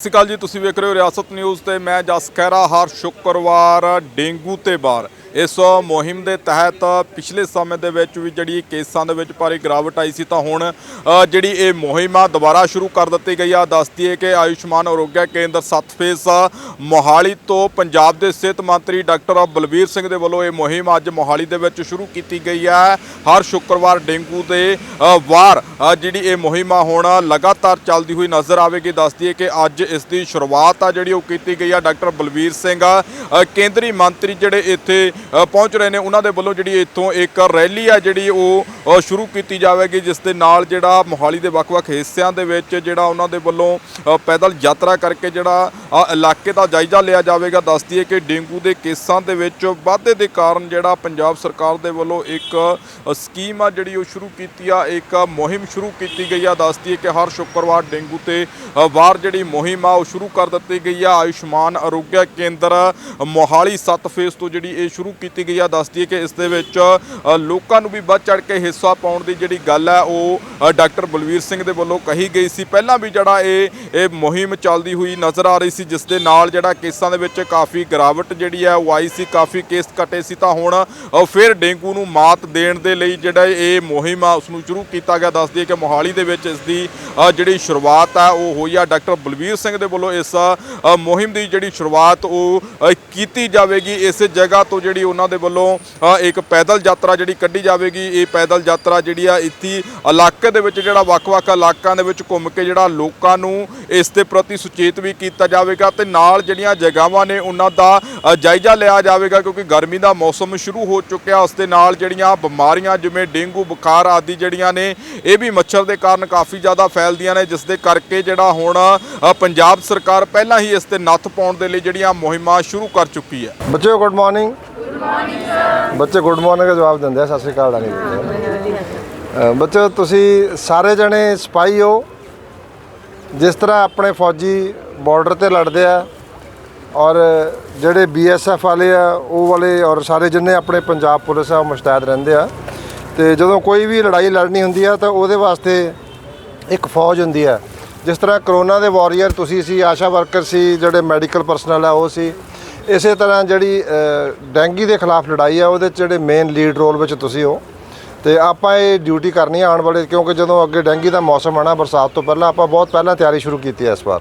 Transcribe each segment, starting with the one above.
ਸਤਿ ਸ਼੍ਰੀ ਅਕਾਲ ਜੀ, ਤੁਸੀਂ ਵੇਖ ਰਹੇ ਹੋ ਰਿਆਸਤ ਨਿਊਜ਼ ਤੇ ਮੈਂ ਜਸ ਖਹਿਰਾ, ਹਰ ਸ਼ੁੱਕਰਵਾਰ ਡੇਂਗੂ ਤੇ ਬਾਰ। ਇਸ ਮੁਹਿੰਮ ਦੇ ਤਹਿਤ ਪਿਛਲੇ ਸਮੇਂ ਦੇ ਵਿੱਚ ਵੀ ਜਿਹੜੀ ਕੇਸਾਂ ਦੇ ਵਿੱਚ ਭਾਰੀ ਗਿਰਾਵਟ ਆਈ ਸੀ ਤਾਂ ਹੁਣ ਜਿਹੜੀ ਇਹ ਮੁਹਿੰਮ ਆ ਦੁਬਾਰਾ ਸ਼ੁਰੂ ਕਰ ਦਿੱਤੀ ਗਈ ਆ। ਦੱਸਦੀ ਹੈ ਕਿ ਆਯੁਸ਼ਮਾਨ ਅਰੋਗਿਆ ਕੇਂਦਰ 7 ਫੇਸ ਮੋਹਾਲੀ ਤੋਂ ਪੰਜਾਬ ਦੇ ਸਿਹਤ ਮੰਤਰੀ ਡਾਕਟਰ ਬਲਬੀਰ ਸਿੰਘ ਦੇ ਵੱਲੋਂ ਇਹ ਮੁਹਿੰਮ ਅੱਜ ਮੋਹਾਲੀ ਦੇ ਵਿੱਚ ਸ਼ੁਰੂ ਕੀਤੀ ਗਈ ਹੈ ਹਰ ਸ਼ੁੱਕਰਵਾਰ ਡੇਂਗੂ ਦੇ ਵਾਰ ਜਿਹੜੀ ਇਹ ਮੁਹਿੰਮ ਆ ਹੁਣ ਲਗਾਤਾਰ ਚੱਲਦੀ ਹੋਈ ਨਜ਼ਰ ਆਵੇਗੀ। ਦੱਸਦੀ ਹੈ ਕਿ ਅੱਜ ਇਸ ਦੀ ਸ਼ੁਰੂਆਤ ਆ ਜਿਹੜੀ ਉਹ ਕੀਤੀ ਗਈ ਆ ਡਾਕਟਰ ਬਲਬੀਰ ਸਿੰਘ। ਕੇਂਦਰੀ ਮੰਤਰੀ ਜਿਹੜੇ ਇੱਥੇ ਪਹੁੰਚ ਰਹੇ ਨੇ। ਉਹਨਾਂ ਦੇ ਵੱਲੋਂ ਜਿਹੜੀ ਇੱਥੋਂ ਇੱਕ ਰੈਲੀ ਆ ਜਿਹੜੀ ਉਹ ਸ਼ੁਰੂ ਕੀਤੀ ਜਾਵੇਗੀ ਜਿਸ ਦੇ ਨਾਲ ਜਿਹੜਾ ਮੋਹਾਲੀ ਦੇ ਵੱਖ-ਵੱਖ ਹਿੱਸਿਆਂ ਦੇ ਵਿੱਚ ਜਿਹੜਾ ਉਹਨਾਂ ਦੇ ਵੱਲੋਂ ਪੈਦਲ ਯਾਤਰਾ ਕਰਕੇ ਜਿਹੜਾ ਇਲਾਕੇ ਦਾ ਜਾਇਜ਼ਾ ਲਿਆ ਜਾਵੇਗਾ। ਦੱਸਦੀ ਹੈ ਕਿ ਡੇਂਗੂ ਦੇ ਕੇਸਾਂ ਦੇ ਵਿੱਚ ਵਾਧੇ ਦੇ ਕਾਰਨ ਜਿਹੜਾ ਪੰਜਾਬ ਸਰਕਾਰ ਦੇ ਵੱਲੋਂ ਇੱਕ ਸਕੀਮ ਆ ਜਿਹੜੀ ਉਹ ਸ਼ੁਰੂ ਕੀਤੀ ਆ। ਇੱਕ ਮੁਹਿੰਮ ਸ਼ੁਰੂ ਕੀਤੀ ਗਈ ਆ। ਦੱਸਦੀ ਹੈ ਕਿ ਹਰ ਸ਼ੁੱਕਰਵਾਰ ਡੇਂਗੂ ਤੇ ਅ, ਵਾਰ ਜਿਹੜੀ ਮੁਹਿੰਮ ਆ ਉਹ ਸ਼ੁਰੂ ਕਰ ਦਿੱਤੀ ਗਈ ਆ। ਆਯੁਸ਼ਮਾਨ ਅਰੋਗਿਆ ਕੇਂਦਰ ਮੋਹਾਲੀ 7 ਫੇਸ ਤੋਂ ਜਿਹੜੀ ਇਹ ਸ਼ੁਰੂ ਕੀਤੀ ਗਈ ਆ ਦੱਸਦੀ ਹੈ ਕਿ ਇਸ ਦੇ ਵਿੱਚ ਲੋਕਾਂ ਨੂੰ ਵੀ ਵੱਧ ਚੜ ਕੇ ਹਿੱਸਾ ਪਾਉਣ ਦੀ ਜਿਹੜੀ ਗੱਲ ਹੈ, ਉਹ ਡਾਕਟਰ ਬਲਵੀਰ ਸਿੰਘ ਦੇ ਵੱਲੋਂ ਕਹੀ ਗਈ ਸੀ। ਪਹਿਲਾਂ ਵੀ ਜਿਹੜਾ ਇਹ ਇਹ ਮੁਹਿੰਮ ਚੱਲਦੀ ਹੋਈ ਨਜ਼ਰ ਆ ਰਹੀ ਸੀ, ਜਿਸ ਦੇ ਨਾਲ ਜਿਹੜਾ ਕੇਸਾਂ ਦੇ ਵਿੱਚ ਕਾਫੀ ਗਿਰਾਵਟ ਜਿਹੜੀ ਹੈ, ਉਹ ਆਈ ਸੀ, ਕਾਫੀ ਕੇਸ ਘਟੇ ਸੀ। ਤਾਂ ਹੁਣ ਫਿਰ ਡੇਂਗੂ ਨੂੰ ਮਾਤ ਦੇਣ ਦੇ ਲਈ ਜਿਹੜਾ ਇਹ ਮੁਹਿੰਮ ਆ ਉਸ ਨੂੰ ਸ਼ੁਰੂ ਕੀਤਾ ਗਿਆ। ਦੱਸਦੀ ਹੈ ਕਿ ਮੋਹਾਲੀ ਦੇ ਵਿੱਚ ਇਸ ਦੀ ਜਿਹੜੀ ਸ਼ੁਰੂਆਤ ਆ, ਉਹ ਹੋਈ ਆ। ਡਾਕਟਰ ਬਲਵੀਰ ਸਿੰਘ ਦੇ ਵੱਲੋਂ ਇਸ ਮੁਹਿੰਮ ਦੀ ਜਿਹੜੀ ਸ਼ੁਰੂਆਤ, ਉਹ ਕੀਤੀ ਜਾਵੇਗੀ। ਇਸ ਜਗ੍ਹਾ ਤੋਂ ਜਿਹੜੀ ਉਹਨਾਂ ਦੇ ਵੱਲੋਂ ਇੱਕ ਪੈਦਲ ਯਾਤਰਾ ਜਿਹੜੀ ਕੱਢੀ ਜਾਵੇਗੀ। ਇਹ ਪੈਦਲ ਯਾਤਰਾ ਜਿਹੜੀ ਆ, ਇੱਥੇ ਇਲਾਕੇ ਦੇ ਵਿੱਚ ਜਿਹੜਾ ਵੱਖ-ਵੱਖ ਇਲਾਕਿਆਂ ਦੇ ਵਿੱਚ ਘੁੰਮ ਕੇ ਜਿਹੜਾ ਲੋਕਾਂ ਨੂੰ ਇਸ ਦੇ ਪ੍ਰਤੀ ਸੁਚੇਤ ਵੀ ਕੀਤਾ ਜਾਵੇਗਾ ਤੇ ਨਾਲ ਜਿਹੜੀਆਂ ਜਗ੍ਹਾਵਾਂ ਨੇ ਉਹਨਾਂ ਦਾ ਜਾਇਜ਼ਾ ਲਿਆ ਜਾਵੇਗਾ ਕਿਉਂਕਿ ਗਰਮੀ ਦਾ ਮੌਸਮ ਸ਼ੁਰੂ ਹੋ ਚੁੱਕਿਆ। ਉਸ ਦੇ ਨਾਲ ਜਿਹੜੀਆਂ ਬਿਮਾਰੀਆਂ ਜਿਵੇਂ ਡੇਂਗੂ, ਬੁਖਾਰ ਆਦਿ ਜਿਹੜੀਆਂ ਨੇ, ਇਹ ਵੀ ਮੱਛਰ ਦੇ ਕਾਰਨ ਕਾਫੀ ਜ਼ਿਆਦਾ ਫੈਲਦੀਆਂ ਨੇ, ਜਿਸ ਦੇ ਕਰਕੇ ਜਿਹੜਾ ਹੁਣ ਪੰਜਾਬ ਸਰਕਾਰ ਪਹਿਲਾਂ ਹੀ ਇਸ ਤੇ ਨੱਥ ਪਾਉਣ ਦੇ ਲਈ ਜਿਹੜੀਆਂ ਮੁਹਿੰਮਾਂ ਸ਼ੁਰੂ ਕਰ ਚੁੱਕੀ ਹੈ। ਬੱਚਿਓ, ਗੁੱਡ ਮਾਰਨਿੰਗ। ਬੱਚੇ ਗੁੱਡ ਮਾਰਨਿੰਗ ਦਾ ਜਵਾਬ ਦਿੰਦੇ ਆ, ਸਤਿ ਸ਼੍ਰੀ ਅਕਾਲ ਨਹੀਂ ਦਿੰਦੇ ਬੱਚਿਓ ਤੁਸੀਂ ਸਾਰੇ ਜਣੇ ਸਿਪਾਹੀ ਹੋ। ਜਿਸ ਤਰ੍ਹਾਂ ਆਪਣੇ ਫੌਜੀ ਬਾਰਡਰ ਤੇ ਲੜਦੇ ਆ ਔਰ ਜਿਹੜੇ ਬੀਐਸਐਫ ਵਾਲੇ ਆ, ਉਹ ਵਾਲੇ ਔਰ ਸਾਰੇ ਜਿੰਨੇ ਆਪਣੇ ਪੰਜਾਬ ਪੁਲਿਸ ਆ, ਉਹ ਮੁਸ਼ਤੈਦ ਰਹਿੰਦੇ ਆ। ਤੇ ਜਦੋਂ ਕੋਈ ਵੀ ਲੜਾਈ ਲੜਨੀ ਹੁੰਦੀ ਆ, ਤਾਂ ਉਹਦੇ ਵਾਸਤੇ ਇੱਕ ਫੌਜ ਹੁੰਦੀ ਆ। ਜਿਸ ਤਰ੍ਹਾਂ ਕਰੋਨਾ ਦੇ ਵਾਰੀਅਰ ਤੁਸੀਂ ਸੀ, ਆਸ਼ਾ ਵਰਕਰ ਸੀ, ਜਿਹੜੇ ਮੈਡੀਕਲ ਪਰਸਨਲ ਆ, ਉਹ ਸੀ। ਇਸੇ ਤਰ੍ਹਾਂ ਜਿਹੜੀ ਡੈਂਗੀ ਦੇ ਖਿਲਾਫ ਲੜਾਈ ਆ, ਉਹਦੇ 'ਚ ਜਿਹੜੇ ਮੇਨ ਲੀਡ ਰੋਲ ਵਿੱਚ ਤੁਸੀਂ ਹੋ। ਤੇ ਆਪਾਂ ਇਹ ਡਿਊਟੀ ਕਰਨੀ ਆਉਣ ਵਾਲੇ, ਕਿਉਂਕਿ ਜਦੋਂ ਅੱਗੇ ਡੈਂਗੀ ਦਾ ਮੌਸਮ ਆਣਾ ਬਰਸਾਤ ਤੋਂ ਪਹਿਲਾਂ, ਆਪਾਂ ਬਹੁਤ ਪਹਿਲਾਂ ਤਿਆਰੀ ਸ਼ੁਰੂ ਕੀਤੀ ਹੈ ਇਸ ਵਾਰ।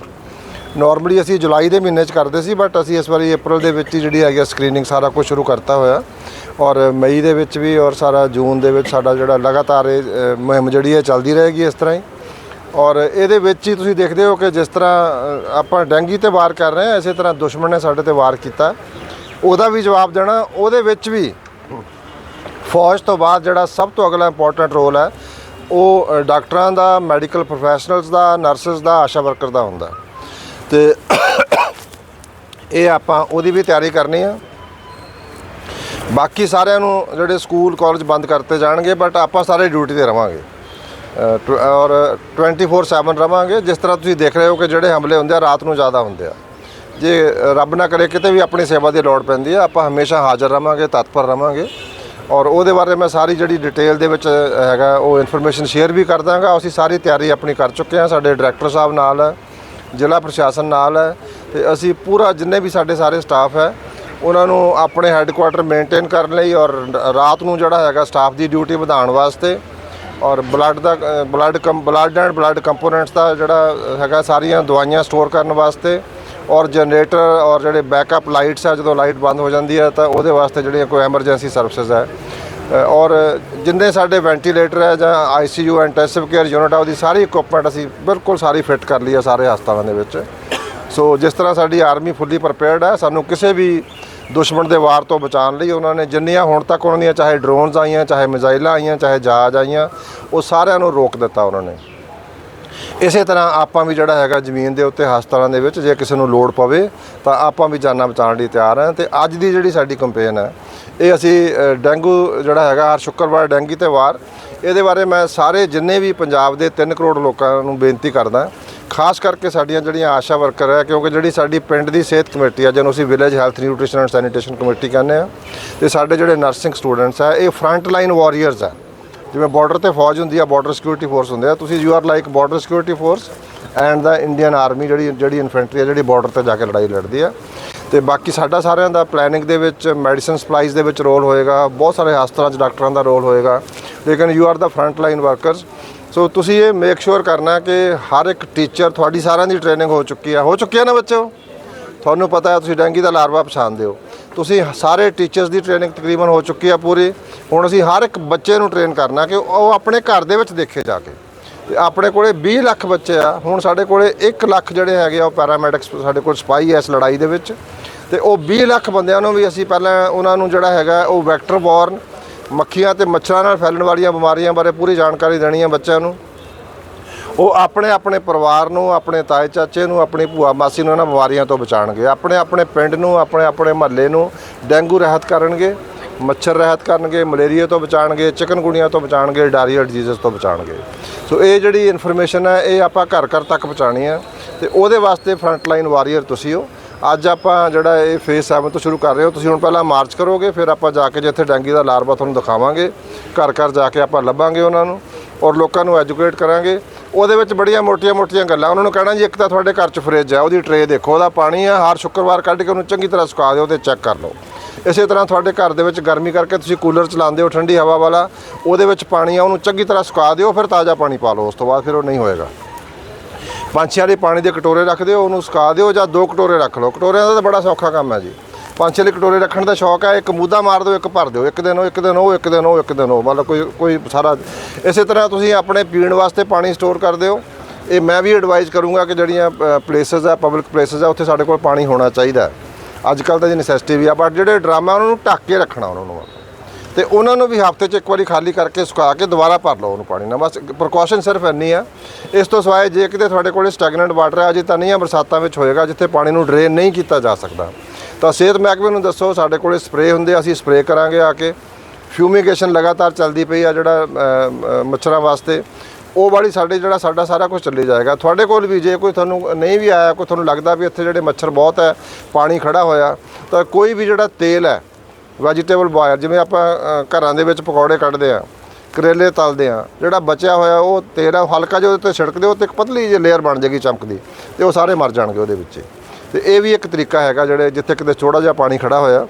ਨਾਰਮਲੀ ਅਸੀਂ ਜੁਲਾਈ ਦੇ ਮਹੀਨੇ 'ਚ ਕਰਦੇ ਸੀ ਬਟ ਅਸੀਂ ਇਸ ਵਾਰੀ ਅਪ੍ਰੈਲ ਦੇ ਵਿੱਚ ਹੀ ਜਿਹੜੀ ਹੈਗੀ ਸਕਰੀਨਿੰਗ ਸਾਰਾ ਕੁਝ ਸ਼ੁਰੂ ਕਰਤਾ ਹੋਇਆ। ਔਰ ਮਈ ਦੇ ਵਿੱਚ ਵੀ, ਔਰ ਸਾਰਾ ਜੂਨ ਦੇ ਵਿੱਚ ਸਾਡਾ ਜਿਹੜਾ ਲਗਾਤਾਰ ਇਹ ਮੁਹਿੰਮ ਜਿਹੜੀ ਹੈ ਚੱਲਦੀ ਰਹੇਗੀ ਇਸ ਤਰ੍ਹਾਂ ਹੀ। ਔਰ ਇਹਦੇ ਵਿੱਚ ਹੀ ਤੁਸੀਂ ਦੇਖਦੇ ਹੋ ਕਿ ਜਿਸ ਤਰ੍ਹਾਂ ਆਪਾਂ ਡੈਂਗੀ ਤੇ ਵਾਰ ਕਰ ਰਹੇ ਹਾਂ, ਇਸੇ ਤਰ੍ਹਾਂ ਦੁਸ਼ਮਣ ਨੇ ਸਾਡੇ ਤੇ ਵਾਰ ਕੀਤਾ। ਉਹਦਾ ਵੀ ਜਵਾਬ ਦੇਣਾ, ਉਹਦੇ ਵਿੱਚ ਵੀ ਫੌਜ ਤੋਂ ਬਾਅਦ ਜਿਹੜਾ ਸਭ ਤੋਂ ਅਗਲਾ ਇੰਪੋਰਟੈਂਟ ਰੋਲ ਹੈ, ਉਹ ਡਾਕਟਰਾਂ ਦਾ ਮੈਡੀਕਲ ਪ੍ਰੋਫੈਸ਼ਨਲਸ ਦਾ ਨਰਸਸ ਦਾ, ਆਸ਼ਾ ਵਰਕਰ ਦਾ ਹੁੰਦਾ। ਤੇ ਇਹ ਆਪਾਂ ਉਹਦੀ ਵੀ ਤਿਆਰੀ ਕਰਨੀ ਆ। ਬਾਕੀ ਸਾਰਿਆਂ ਨੂੰ ਜਿਹੜੇ ਸਕੂਲ ਕਾਲਜ ਬੰਦ ਕਰਤੇ ਜਾਣਗੇ ਬਟ ਆਪਾਂ ਸਾਰੇ ਡਿਊਟੀ ਤੇ ਰਵਾਂਗੇ। ਔਰ 24/7 ਰਵਾਂਗੇ, ਜਿਸ ਤਰ੍ਹਾਂ ਤੁਸੀਂ ਦੇਖ ਰਹੇ ਹੋ ਕਿ ਜਿਹੜੇ ਹਮਲੇ ਹੁੰਦੇ ਆ, ਰਾਤ ਨੂੰ ਜ਼ਿਆਦਾ ਹੁੰਦੇ ਆ। ਜੇ ਰੱਬ ਨਾ ਕਰੇ, ਕਿਤੇ ਵੀ ਆਪਣੀ ਸੇਵਾ ਦੀ ਲੋੜ ਪੈਂਦੀ ਆ, ਆਪਾਂ ਹਮੇਸ਼ਾ ਹਾਜ਼ਰ ਰਵਾਂਗੇ, ਤਤਪਰ ਰਵਾਂਗੇ। ਔਰ ਉਹਦੇ ਬਾਰੇ ਮੈਂ ਸਾਰੀ ਜਿਹੜੀ ਡਿਟੇਲ ਦੇ ਵਿੱਚ ਹੈਗਾ, ਉਹ ਇਨਫੋਰਮੇਸ਼ਨ ਸ਼ੇਅਰ ਵੀ ਕਰ ਦਾਂਗਾ। ਅਸੀਂ ਸਾਰੀ ਤਿਆਰੀ ਆਪਣੀ ਕਰ ਚੁੱਕੇ ਹਾਂ। ਸਾਡੇ ਡਾਇਰੈਕਟਰ ਸਾਹਿਬ ਨਾਲ ਹੈ, ਜ਼ਿਲ੍ਹਾ ਪ੍ਰਸ਼ਾਸਨ ਨਾਲ ਹੈ, ਤੇ ਅਸੀਂ ਪੂਰਾ ਜਿੰਨੇ ਵੀ ਸਾਡੇ ਸਾਰੇ ਸਟਾਫ ਹੈ, ਉਹਨਾਂ ਨੂੰ ਆਪਣੇ ਹੈੱਡਕੁਆਟਰ ਮੇਨਟੇਨ ਕਰਨ ਲਈ ਔਰ ਰਾਤ ਨੂੰ ਜਿਹੜਾ ਹੈਗਾ ਸਟਾਫ ਦੀ ਡਿਊਟੀ ਵਧਾਉਣ ਵਾਸਤੇ ਔਰ ਬਲੱਡ ਦਾ ਬਲੱਡ ਕੰ, ਬਲੱਡ ਐਂਡ ਬਲੱਡ ਕੰਪੋਨੈਂਟਸ ਦਾ ਜਿਹੜਾ ਹੈਗਾ, ਸਾਰੀਆਂ ਦਵਾਈਆਂ ਸਟੋਰ ਕਰਨ ਵਾਸਤੇ ਔਰ ਜਨਰੇਟਰ ਔਰ ਜਿਹੜੇ ਬੈਕਅਪ ਲਾਈਟਸ ਆ, ਜਦੋਂ ਲਾਈਟ ਬੰਦ ਹੋ ਜਾਂਦੀ ਹੈ ਤਾਂ ਉਹਦੇ ਵਾਸਤੇ ਜਿਹੜੀਆਂ ਕੋਈ ਐਮਰਜੈਂਸੀ ਸਰਵਿਸਿਜ਼ ਹੈ। ਔਰ ਜਿੰਨੇ ਸਾਡੇ ਵੈਂਟੀਲੇਟਰ ਹੈ ਜਾਂ ਆਈਸੀਯੂ ਇੰਟੈਂਸਿਵ ਕੇਅਰ ਯੂਨਿਟ ਆ, ਉਹਦੀ ਸਾਰੀ ਇਕਵਿਪਮੈਂਟ ਅਸੀਂ ਬਿਲਕੁਲ ਸਾਰੀ ਫਿੱਟ ਕਰ ਲਈ ਆ ਸਾਰੇ ਹਸਪਤਾਲਾਂ ਦੇ ਵਿੱਚ। ਸੋ ਜਿਸ ਤਰ੍ਹਾਂ ਸਾਡੀ ਆਰਮੀ ਫੁੱਲੀ ਪ੍ਰਪੇਅਰਡ ਹੈ, ਸਾਨੂੰ ਕਿਸੇ ਵੀ ਦੁਸ਼ਮਣ ਦੇ ਵਾਰ ਤੋਂ ਬਚਾਉਣ ਲਈ ਉਹਨਾਂ ਨੇ ਜਿੰਨੀਆਂ ਹੁਣ ਤੱਕ ਉਹਨਾਂ ਦੀਆਂ ਚਾਹੇ ਡਰੋਨਸ ਆਈਆਂ, ਚਾਹੇ ਮਿਜ਼ਾਈਲਾਂ ਆਈਆਂ, ਚਾਹੇ ਜਹਾਜ਼ ਆਈਆਂ, ਉਹ ਸਾਰਿਆਂ ਨੂੰ ਰੋਕ ਦਿੱਤਾ ਉਹਨਾਂ ਨੇ। ਇਸੇ ਤਰ੍ਹਾਂ ਆਪਾਂ ਵੀ ਜਿਹੜਾ ਹੈਗਾ ਜ਼ਮੀਨ ਦੇ ਉੱਤੇ ਹਸਪਤਾਲਾਂ ਦੇ ਵਿੱਚ ਜੇ ਕਿਸੇ ਨੂੰ ਲੋੜ ਪਵੇ ਤਾਂ ਆਪਾਂ ਵੀ ਜਾਨਾਂ ਬਚਾਉਣ ਲਈ ਤਿਆਰ ਹਾਂ। ਤੇ ਅੱਜ ਦੀ ਜਿਹੜੀ ਸਾਡੀ ਕੰਪੇਨ ਹੈ, ਇਹ ਅਸੀਂ ਡੈਂਗੂ ਜਿਹੜਾ ਹੈਗਾ ਹਰ ਸ਼ੁੱਕਰਵਾਰ ਡੈਂਗੀ ਤੇ ਵਾਰ, ਇਹਦੇ ਬਾਰੇ ਮੈਂ ਸਾਰੇ ਜਿੰਨੇ ਵੀ ਪੰਜਾਬ ਦੇ 3 ਕਰੋੜ ਲੋਕਾਂ ਨੂੰ ਬੇਨਤੀ ਕਰਦਾ ਖਾਸ ਕਰਕੇ ਸਾਡੀਆਂ ਜਿਹੜੀਆਂ ਆਸ਼ਾ ਵਰਕਰ ਹੈ, ਕਿਉਂਕਿ ਜਿਹੜੀ ਸਾਡੀ ਪਿੰਡ ਦੀ ਸਿਹਤ ਕਮੇਟੀ ਆ, ਜਿਹਨੂੰ ਅਸੀਂ village health nutrition and sanitation committee ਕਹਿੰਦੇ ਆ, ਤੇ ਸਾਡੇ ਜਿਹੜੇ ਨਰਸਿੰਗ ਸਟੂਡੈਂਟਸ ਆ, ਇਹ ਫਰੰਟ ਲਾਈਨ ਵਾਰੀਅਰਸ ਆ। ਜਿਵੇਂ ਬਾਰਡਰ ਤੇ ਫੌਜ ਹੁੰਦੀ ਆ ਬਾਰਡਰ ਸਿਕਿਉਰਿਟੀ ਫੋਰਸ ਹੁੰਦੇ ਆ, ਤੁਸੀਂ you are like border security force and the Indian army ਜਿਹੜੀ ਜਿਹੜੀ ਇਨਫੈਂਟਰੀ ਹੈ ਜਿਹੜੀ ਬਾਰਡਰ ਤੇ ਜਾ ਕੇ ਲੜਾਈ ਲੜਦੀ ਆ। ਤੇ ਬਾਕੀ ਸਾਡਾ ਸਾਰਿਆਂ ਦਾ ਪਲੈਨਿੰਗ ਦੇ ਵਿੱਚ ਮੈਡੀਸਨ ਸਪਲਾਈਜ਼ ਦੇ ਵਿੱਚ ਰੋਲ ਹੋਏਗਾ, ਬਹੁਤ ਸਾਰੇ ਹਸਪਤਾਲਾਂ 'ਚ ਡਾਕਟਰਾਂ ਦਾ ਰੋਲ ਹੋਏਗਾ, ਲੇਕਿਨ you are the front line workers so ਤੁਸੀਂ ਇਹ ਮੇਕ ਸ਼ੋਰ ਕਰਨਾ ਕਿ ਹਰ ਇੱਕ ਟੀਚਰ ਤੁਹਾਡੀ ਸਾਰਿਆਂ ਦੀ ਟ੍ਰੇਨਿੰਗ ਹੋ ਚੁੱਕੀ ਆ। ਹੋ ਚੁੱਕੀ ਆ ਨਾ ਬੱਚੋ ਤੁਹਾਨੂੰ ਪਤਾ ਹੈ, ਤੁਸੀਂ ਡੈਂਗੀ ਦਾ ਲਾਰਵਾ ਪਛਾਣਦੇ ਹੋ ਤੁਸੀਂ ਸਾਰੇ ਟੀਚਰਸ ਦੀ ਟ੍ਰੇਨਿੰਗ ਤਕਰੀਬਨ ਹੋ ਚੁੱਕੀ ਆ ਪੂਰੀ। ਹੁਣ ਅਸੀਂ ਹਰ ਇੱਕ ਬੱਚੇ ਨੂੰ ਟ੍ਰੇਨ ਕਰਨਾ ਕਿ ਉਹ ਆਪਣੇ ਘਰ ਦੇ ਵਿੱਚ ਦੇਖੇ ਜਾ ਕੇ। ਤੇ ਆਪਣੇ ਕੋਲੇ 20 ਲੱਖ ਬੱਚੇ ਆ। ਹੁਣ ਸਾਡੇ ਕੋਲੇ 1 ਲੱਖ ਜਿਹੜੇ ਹੈਗੇ ਆ, ਉਹ ਪੈਰਾਮੈਡਿਕਸ ਸਾਡੇ ਕੋਲ ਸਪਾਈ ਐ ਇਸ ਲੜਾਈ ਦੇ ਵਿੱਚ। ਤੇ ਉਹ 20 ਲੱਖ ਬੰਦਿਆਂ ਨੂੰ ਵੀ ਅਸੀਂ ਪਹਿਲਾਂ ਉਹਨਾਂ ਨੂੰ ਜਿਹੜਾ ਹੈਗਾ, ਉਹ ਵੈਕਟਰ ਬੋਰਨ ਮੱਖੀਆਂ ਤੇ ਮੱਛਰਾਂ ਨਾਲ ਫੈਲਣ ਵਾਲੀਆਂ ਬਿਮਾਰੀਆਂ ਬਾਰੇ ਪੂਰੀ ਜਾਣਕਾਰੀ ਦੇਣੀ ਹੈ ਬੱਚਿਆਂ ਨੂੰ। ਉਹ ਆਪਣੇ ਆਪਣੇ ਪਰਿਵਾਰ ਨੂੰ, ਆਪਣੇ ਤਾਏ ਚਾਚੇ ਨੂੰ, ਆਪਣੀ ਭੂਆ ਮਾਸੀ ਨੂੰ ਇਹਨਾਂ ਬਿਮਾਰੀਆਂ ਤੋਂ ਬਚਾਣਗੇ ਆਪਣੇ ਆਪਣੇ ਪਿੰਡ ਨੂੰ, ਆਪਣੇ ਆਪਣੇ ਮਹੱਲੇ ਨੂੰ ਡੈਂਗੂ ਰਹਿਤ ਕਰਨਗੇ, ਮੱਛਰ ਰਹਿਤ ਕਰਨਗੇ, ਮਲੇਰੀਆ ਤੋਂ ਬਚਾਣਗੇ ਚਿਕਨਗੁਣੀਆ ਤੋਂ ਬਚਾਣਗੇ ਡਾਇਰੀਆ ਡਿਜ਼ੀਜ਼ ਤੋਂ ਬਚਾਣਗੇ ਸੋ ਇਹ ਜਿਹੜੀ ਇਨਫੋਰਮੇਸ਼ਨ ਹੈ, ਇਹ ਆਪਾਂ ਘਰ ਘਰ ਤੱਕ ਪਹੁੰਚਾਉਣੀ ਹੈ। ਤੇ ਉਹਦੇ ਵਾਸਤੇ ਫਰੰਟ ਲਾਈਨ ਵਾਰੀਅਰ ਤੁਸੀਂ ਹੋ। ਅੱਜ ਆਪਾਂ ਜਿਹੜਾ ਇਹ ਫੇਸ 7 ਤੋਂ ਸ਼ੁਰੂ ਕਰ ਰਹੇ ਹਾਂ, ਤੁਸੀਂ ਹੁਣ ਪਹਿਲਾਂ ਮਾਰਚ ਕਰੋਗੇ, ਫਿਰ ਆਪਾਂ ਜਾ ਕੇ ਜਿੱਥੇ ਡੈਂਗੀ ਦਾ ਲਾਰਵਾ ਤੁਹਾਨੂੰ ਦਿਖਾਵਾਂਗੇ, ਘਰ ਘਰ ਜਾ ਕੇ ਆਪਾਂ ਲੱਭਾਂਗੇ ਉਹਨਾਂ ਨੂੰ ਔਰ ਲੋਕਾਂ ਨੂੰ ਐਜੂਕੇਟ ਕਰਾਂਗੇ। ਉਹਦੇ ਵਿੱਚ ਬੜੀਆਂ ਮੋਟੀਆਂ-ਮੋਟੀਆਂ ਗੱਲਾਂ, ਉਹਨਾਂ ਨੂੰ ਕਹਿਣਾ ਜੀ, ਇੱਕ ਤਾਂ ਤੁਹਾਡੇ ਘਰ 'ਚ ਫ੍ਰਿਜ ਹੈ ਉਹਦੀ ਟਰੇ ਦੇਖੋ, ਉਹਦਾ ਪਾਣੀ ਆ, ਹਰ ਸ਼ੁੱਕਰਵਾਰ ਕੱਢ ਕੇ ਉਹਨੂੰ ਚੰਗੀ ਤਰ੍ਹਾਂ ਸੁਕਾ ਦਿਓ ਤੇ ਚੈੱਕ ਕਰ ਲਓ। ਇਸੇ ਤਰ੍ਹਾਂ ਤੁਹਾਡੇ ਘਰ ਦੇ ਵਿੱਚ ਗਰਮੀ ਕਰਕੇ ਤੁਸੀਂ ਕੂਲਰ ਚਲਾਉਂਦੇ ਹੋ, ਠੰਡੀ ਹਵਾ ਵਾਲਾ, ਉਹਦੇ ਵਿੱਚ ਪਾਣੀ ਆ, ਉਹਨੂੰ ਚੰਗੀ ਤਰ੍ਹਾਂ ਸੁਕਾ ਦਿਓ, ਫਿਰ ਤਾਜ਼ਾ ਪਾਣੀ ਪਾ ਲਓ, ਉਸ ਤੋਂ ਬਾਅਦ ਫਿਰ ਉਹ ਨਹੀਂ ਹੋਏਗਾ। ਪੰਛੀਆਂ ਲਈ ਪਾਣੀ ਦੇ ਕਟੋਰੇ ਰੱਖ ਦਿਓ, ਉਹਨੂੰ ਸੁਕਾ ਦਿਓ ਜਾਂ ਦੋ ਕਟੋਰੇ ਰੱਖ ਲਓ। ਕਟੋਰਿਆਂ ਦਾ ਤਾਂ ਬੜਾ ਸੌਖਾ ਕੰਮ ਹੈ ਜੀ। ਪੰਛੀਆਂ ਲਈ ਕਟੋਰੇ ਰੱਖਣ ਦਾ ਸ਼ੌਕ ਹੈ, ਇੱਕ ਮੂਦਾ ਮਾਰ ਦਿਓ, ਇੱਕ ਭਰ ਦਿਓ, ਇੱਕ ਦਿਨ ਉਹ, ਇੱਕ ਦਿਨ ਉਹ, ਇੱਕ ਦਿਨ ਉਹ, ਇੱਕ ਦਿਨ ਉਹ। ਮਤਲਬ ਕੋਈ ਕੋਈ ਸਾਰਾ ਇਸੇ ਤਰ੍ਹਾਂ ਤੁਸੀਂ ਆਪਣੇ ਪੀਣ ਵਾਸਤੇ ਪਾਣੀ ਸਟੋਰ ਕਰ ਦਿਓ। ਇਹ ਮੈਂ ਵੀ ਐਡਵਾਈਜ਼ ਕਰੂੰਗਾ ਕਿ ਜਿਹੜੀਆਂ ਪਲੇਸਸ ਆ ਪਬਲਿਕ ਪਲੇਸਸ ਆ, ਉੱਥੇ ਸਾਡੇ ਕੋਲ ਪਾਣੀ ਹੋਣਾ ਚਾਹੀਦਾ ਅੱਜ ਕੱਲ ਤਾਂ ਜੀ ਨੈਸੈਸਿਟੀ ਵੀ ਆ ਬਟ ਜਿਹੜੇ ਡਰਾਮਾ ਉਹਨਾਂ ਨੂੰ ਢੱਕ ਕੇ ਰੱਖਣਾ, ਉਹਨਾਂ ਨੂੰ। ਤੇ ਉਹਨਾਂ ਨੂੰ ਵੀ ਹਫ਼ਤੇ 'ਚ ਇੱਕ ਵਾਰੀ ਖਾਲੀ ਕਰਕੇ ਸੁਕਾ ਕੇ ਦੁਬਾਰਾ ਭਰ ਲਓ ਉਹਨੂੰ ਪਾਣੀ ਨਾਲ। ਬਸ ਪ੍ਰੀਕਾਸ਼ਨ ਸਿਰਫ ਇੰਨੀ ਆ। ਇਸ ਤੋਂ ਸਿਵਾਏ ਜੇ ਕਿਤੇ ਤੁਹਾਡੇ ਕੋਲੇ ਸਟੈਗਨੈਂਟ ਵਾਟਰ ਹੈ ਅਜੇ ਤਾਂ ਨਹੀਂ ਆ ਬਰਸਾਤਾਂ ਵਿੱਚ ਹੋਏਗਾ ਜਿੱਥੇ ਪਾਣੀ ਨੂੰ ਡਰੇਨ ਨਹੀਂ ਕੀਤਾ ਜਾ ਸਕਦਾ। ਤਾਂ ਸਿਹਤ ਮਹਿਕਮੇ ਨੂੰ ਦੱਸੋ ਸਾਡੇ ਕੋਲੇ ਸਪਰੇਅ ਹੁੰਦੇ ਆ, ਅਸੀਂ ਸਪਰੇਅ ਕਰਾਂਗੇ ਆ ਕੇ। ਫਿਊਮੀਗੇਸ਼ਨ ਲਗਾਤਾਰ ਚੱਲਦੀ ਪਈ ਆ ਜਿਹੜਾ ਮੱਛਰਾਂ ਵਾਸਤੇ। ਉਹ ਵਾਲੀ ਸਾਡੇ ਜਿਹੜਾ ਸਾਡਾ ਸਾਰਾ ਕੁਝ ਚੱਲੀ ਜਾਏਗਾ। ਤੁਹਾਡੇ ਕੋਲ ਵੀ ਜੇ ਕੋਈ ਤੁਹਾਨੂੰ ਨਹੀਂ ਵੀ ਆਇਆ ਕੋਈ ਤੁਹਾਨੂੰ ਲੱਗਦਾ ਵੀ ਇੱਥੇ ਜਿਹੜੇ ਮੱਛਰ ਬਹੁਤ ਹੈ ਪਾਣੀ ਖੜਾ ਹੋਇਆ ਤਾਂ ਕੋਈ ਵੀ ਜਿਹੜਾ ਤੇਲ ਹੈ ਵੈਜੀਟੇਬਲ ਬਾਇਰ ਜਿਵੇਂ ਆਪਾਂ ਘਰਾਂ ਦੇ ਵਿੱਚ ਪਕੌੜੇ ਕੱਢਦੇ ਆ ਕਰੇਲੇ ਤਲਦੇ ਆ ਜਿਹੜਾ ਬਚਿਆ ਹੋਇਆ ਉਹ ਤੇਲ ਆ, ਉਹ ਹਲਕਾ ਜਿਹਾ ਉਹਦੇ ਤੇ ਛਿੜਕਦੇ ਹੋ ਤੇ ਇੱਕ ਪਤਲੀ ਜਿਹੀ ਲੇਅਰ ਬਣ ਜਾਏਗੀ ਚਮਕਦੀ ਤੇ ਉਹ ਸਾਰੇ ਮਰ ਜਾਣਗੇ ਉਹਦੇ ਵਿੱਚ। ਤੇ ਇਹ ਵੀ ਇੱਕ ਤਰੀਕਾ ਹੈਗਾ ਜਿਹੜੇ ਜਿੱਥੇ ਕਿਤੇ ਥੋੜਾ ਜਿਹਾ ਪਾਣੀ ਖੜਾ ਹੋਇਆ।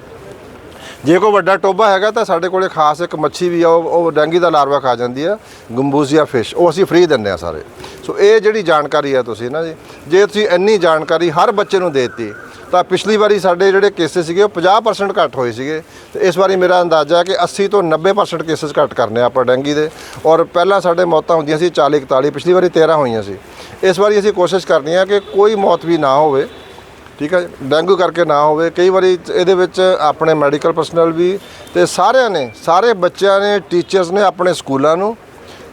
ਜੇ ਕੋਈ ਵੱਡਾ ਟੋਬਾ ਹੈਗਾ ਤਾਂ ਸਾਡੇ ਕੋਲੇ ਖਾਸ ਇੱਕ ਮੱਛੀ ਵੀ ਆ ਉਹ ਉਹ ਡੈਂਗੀ ਦਾ ਲਾਰਵਾ ਖਾ ਜਾਂਦੀ ਆ ਗੰਬੂਜ਼ੀਆ ਫਿਸ਼ ਉਹ ਅਸੀਂ ਫ੍ਰੀ ਦਿੰਦੇ ਆ ਸਾਰੇ। ਸੋ ਇਹ ਜਿਹੜੀ ਜਾਣਕਾਰੀ ਆ ਤੁਸੀਂ ਨਾ ਜੀ ਜੇ ਤੁਸੀਂ ਇੰਨੀ ਜਾਣਕਾਰੀ ਹਰ ਬੱਚੇ ਨੂੰ ਦੇ ਦਿੱਤੀ ਤਾਂ ਪਿਛਲੀ ਵਾਰੀ ਸਾਡੇ ਜਿਹੜੇ ਕੇਸਿਸ ਸੀਗੇ ਉਹ 50% ਘੱਟ ਹੋਏ ਸੀਗੇ। ਤੇ ਇਸ ਵਾਰੀ ਮੇਰਾ ਅੰਦਾਜ਼ਾ ਹੈ ਕਿ 80 ਤੋਂ 90% ਕੇਸਿਸ ਘੱਟ ਕਰਨੇ ਆਪਾਂ ਡੈਂਗੀ ਦੇ। ਔਰ ਪਹਿਲਾਂ ਸਾਡੇ ਮੌਤਾਂ ਹੁੰਦੀਆਂ ਸੀ 40 41 ਪਿਛਲੀ ਵਾਰੀ 13 ਹੋਈਆਂ ਸੀ। ਇਸ ਵਾਰੀ ਅਸੀਂ ਕੋਸ਼ਿਸ਼ ਕਰਨੀ ਆ ਕਿ ਕੋਈ ਮੌਤ ਵੀ ਨਾ ਹੋਵੇ, ਠੀਕ ਹੈ ਡੈਂਗੂ ਕਰਕੇ ਨਾ ਹੋਵੇ। ਕਈ ਵਾਰੀ ਇਹਦੇ ਵਿੱਚ ਆਪਣੇ ਮੈਡੀਕਲ ਪਰਸਨਲ ਵੀ ਤੇ ਸਾਰਿਆਂ ਨੇ, ਸਾਰੇ ਬੱਚਿਆਂ ਨੇ, ਟੀਚਰਸ ਨੇ ਆਪਣੇ ਸਕੂਲਾਂ ਨੂੰ,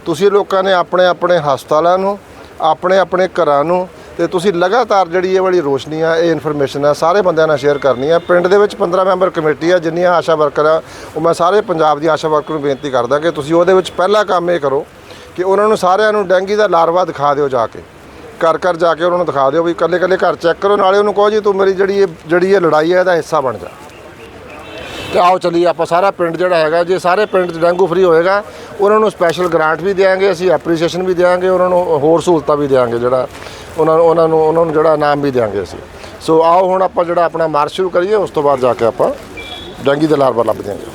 ਤੁਸੀਂ ਲੋਕਾਂ ਨੇ ਆਪਣੇ ਆਪਣੇ ਹਸਪਤਾਲਾਂ ਨੂੰ, ਆਪਣੇ ਆਪਣੇ ਘਰਾਂ ਨੂੰ ਤੇ ਤੁਸੀਂ ਲਗਾਤਾਰ ਜਿਹੜੀ ਇਹ ਵਾਲੀ ਰੋਸ਼ਨੀ ਆ, ਇਹ ਇਨਫੋਰਮੇਸ਼ਨ ਆ, ਸਾਰੇ ਬੰਦਿਆਂ ਨਾਲ ਸ਼ੇਅਰ ਕਰਨੀ ਆ। ਪਿੰਡ ਦੇ ਵਿੱਚ 15 ਮੈਂਬਰ ਕਮੇਟੀ ਆ, ਜਿੰਨੀਆਂ ਆਸ਼ਾ ਵਰਕਰ ਆ ਉਹ ਮੈਂ ਸਾਰੇ ਪੰਜਾਬ ਦੀ ਆਸ਼ਾ ਵਰਕਰ ਨੂੰ ਬੇਨਤੀ ਕਰਦਾ ਕਿ ਤੁਸੀਂ ਉਹਦੇ ਵਿੱਚ ਪਹਿਲਾ ਕੰਮ ਇਹ ਕਰੋ ਕਿ ਉਹਨਾਂ ਨੂੰ ਸਾਰਿਆਂ ਨੂੰ ਡੈਂਗੀ ਦਾ ਲਾਰਵਾ ਦਿਖਾ ਦਿਓ ਜਾ ਕੇ। ਘਰ ਘਰ ਜਾ ਕੇ ਉਹਨਾਂ ਨੂੰ ਦਿਖਾ ਦਿਓ ਵੀ ਇਕੱਲੇ ਇਕੱਲੇ ਘਰ ਚੈੱਕ ਕਰੋ, ਨਾਲੇ ਉਹਨੂੰ ਕਹੋ ਜੀ, ਤੂੰ ਮੇਰੀ ਜਿਹੜੀ ਇਹ ਜਿਹੜੀ ਇਹ ਲੜਾਈ ਹੈ ਇਹਦਾ ਹਿੱਸਾ ਬਣ ਜਾ। ਤੇ ਆਓ ਚੱਲੀਏ, ਆਪਾਂ ਸਾਰਾ ਪਿੰਡ ਜਿਹੜਾ ਹੈਗਾ, ਜੇ ਸਾਰੇ ਪਿੰਡ 'ਚ ਡੈਂਗੂ ਫ੍ਰੀ ਹੋਏਗਾ, ਉਹਨਾਂ ਨੂੰ ਸਪੈਸ਼ਲ ਗ੍ਰਾਂਟ ਵੀ ਦੇਵਾਂਗੇ ਅਸੀਂ ਐਪਰੀਸੀਏਸ਼ਨ ਵੀ ਦੇਵਾਂਗੇ ਉਹਨਾਂ ਨੂੰ ਹੋਰ ਸਹੂਲਤਾਂ ਵੀ ਦੇਵਾਂਗੇ ਜਿਹੜਾ ਉਹਨਾਂ ਨੂੰ ਉਹਨਾਂ ਨੂੰ ਉਹਨਾਂ ਨੂੰ ਜਿਹੜਾ ਇਨਾਮ ਵੀ ਦੇਵਾਂਗੇ ਅਸੀਂ। ਸੋ ਆਓ ਹੁਣ ਆਪਾਂ ਜਿਹੜਾ ਆਪਣਾ ਮਾਰਚ ਸ਼ੁਰੂ ਕਰੀਏ, ਉਸ ਤੋਂ ਬਾਅਦ ਜਾ ਕੇ ਆਪਾਂ ਡੈਂਗੀ ਦੇ ਲਾਰਵਾ ਲੱਭ ਦਿਆਂਗੇ